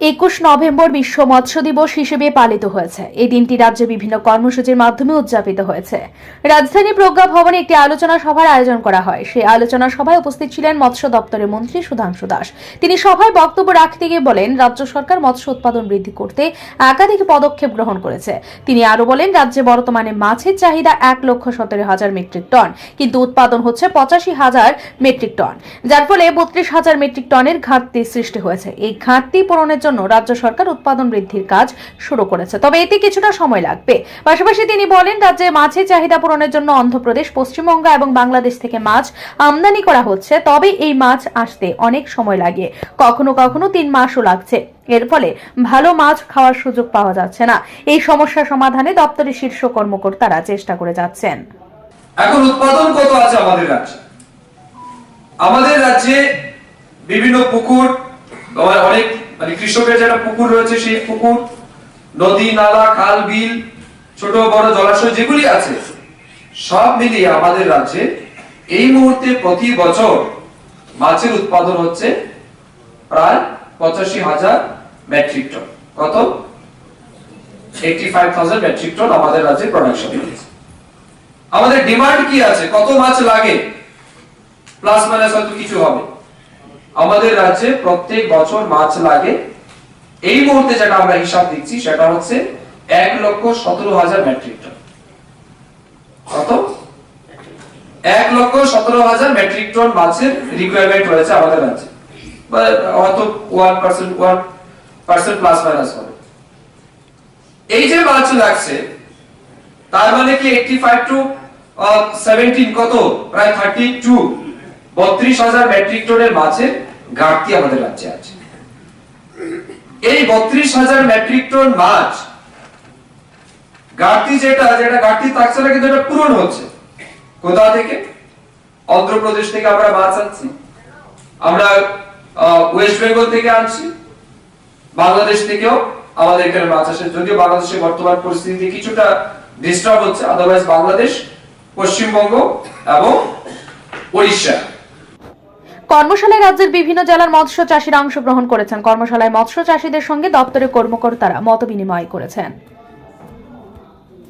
একুশ নভেম্বর বিশ্ব মৎস্য দিবস হিসেবে পালিত হয়েছে। এই দিনটি রাজ্যে বিভিন্ন কর্মসূচির মাধ্যমে উদযাপিত হয়েছে। রাজধানী প্রজ্ঞা ভবনে একটি আলোচনা সভার আয়োজন করা হয়। সেই আলোচনা সভায় উপস্থিত ছিলেন মৎস্য দপ্তরের মন্ত্রী সুধাংশু দাস। তিনি সভায় বক্তব্য রাখতে গিয়ে বলেন, রাজ্য সরকার মৎস্য উৎপাদন বৃদ্ধি করতে একাধিক পদক্ষেপ গ্রহণ করেছে। তিনি আরও বলেন, রাজ্যে বর্তমানে মাছের চাহিদা এক লক্ষ সতেরো হাজার মেট্রিক টন, কিন্তু উৎপাদন হচ্ছে পঁচাশি হাজার মেট্রিক টন, যার ফলে বত্রিশ হাজার মেট্রিক টনের ঘাটতি সৃষ্টি হয়েছে। এই ঘাটতি পূরণের জন্য রাজ্য সরকার উৎপাদন বৃদ্ধির কাজ শুরু করেছে। তবে এতে কিছুটা সময় লাগবে। পাশাপাশি তিনি বলেন, রাজ্যে মাছের চাহিদা পূরণের জন্য অন্ধ্রপ্রদেশ, পশ্চিমবঙ্গ এবং বাংলাদেশ থেকে মাছ আমদানি করা হচ্ছে। তবে এই মাছ আসতে অনেক সময় লাগে। কখনো কখনো তিন মাসও লাগছে। এর ফলে ভালো মাছ খাওয়ার সুযোগ পাওয়া যাচ্ছে না। এই সমস্যা সমাধানে দপ্তরের শীর্ষ কর্মকর্তারা চেষ্টা করে যাচ্ছেন। এখন উৎপাদন কত আছে আমাদের রাজ্যে? আমাদের রাজ্যে বিভিন্ন পুকুর অনেক মানে কৃষকের যারা পুকুর রয়েছে, সেই পুকুর, নদী, নালা, খাল, বিল, ছোট, বড় জলাশয় যেগুলি আছে, সব মিলিয়ে আমাদের রাজ্যে এই মুহূর্তে প্রতি বছর মাছের উৎপাদন হচ্ছে প্রায় পঁচাশি হাজার মেট্রিক টন। কত? Eighty five thousand metric ton আমাদের রাজ্যে প্রোডাকশন হচ্ছে আমাদের ডিমান্ড কি আছে? কত মাছ লাগে? প্লাস মাইনাস হয়তো কিছু হবে। আমাদের রাজ্যে প্রত্যেক বছর মাছ লাগে। এই মুহূর্তে যেটা আমরা হিসাব দিচ্ছি, সেটা হচ্ছে এক লক্ষ সতেরো হাজার মেট্রিক টন। কত? এক লক্ষ সতেরো হাজার মেট্রিক টন মাছের রিকোয়ারমেন্ট রয়েছে আমাদের রাজ্যে। হয়তো one percent one percent plus minus হবে। এই যে মাছ লাগছে, তার মানে কি এইটটি ফাইভ টু সেভেন্টিন কত? প্রায় থার্টি টু বত্রিশ হাজার মেট্রিক টনের মাছের ঘাটতি আমাদের রাজ্যে আছে। এই বত্রিশ হাজার মেট্রিক টন মাছ, ঘাটতি যেটা যেটা ঘাটতি থাকছে না, কিন্তু এটা পূরণ হচ্ছে। কোথা থেকে? অন্ধ্রপ্রদেশ থেকে আমরা মাছ আনছি। আমরা ওয়েস্ট বেঙ্গল থেকে আনছি। বাংলাদেশ থেকেও আমাদের এখানে মাছ আসে। যদিও বাংলাদেশের বর্তমান পরিস্থিতি কিছুটা ডিস্টার্ব হচ্ছে আদারওয়াইজ বাংলাদেশ, পশ্চিমবঙ্গ এবং উড়িষ্যা কর্মশালায় রাজ্যের বিভিন্ন জেলার মৎস্য চাষীরা অংশগ্রহণ করেছেন। কর্মশালায় মৎস্য চাষীদের সঙ্গে দপ্তরের কর্মকর্তারা মত বিনিময় করেছেন।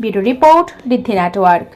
ব্যুরো রিপোর্ট বৃদ্ধি নেটওয়ার্ক।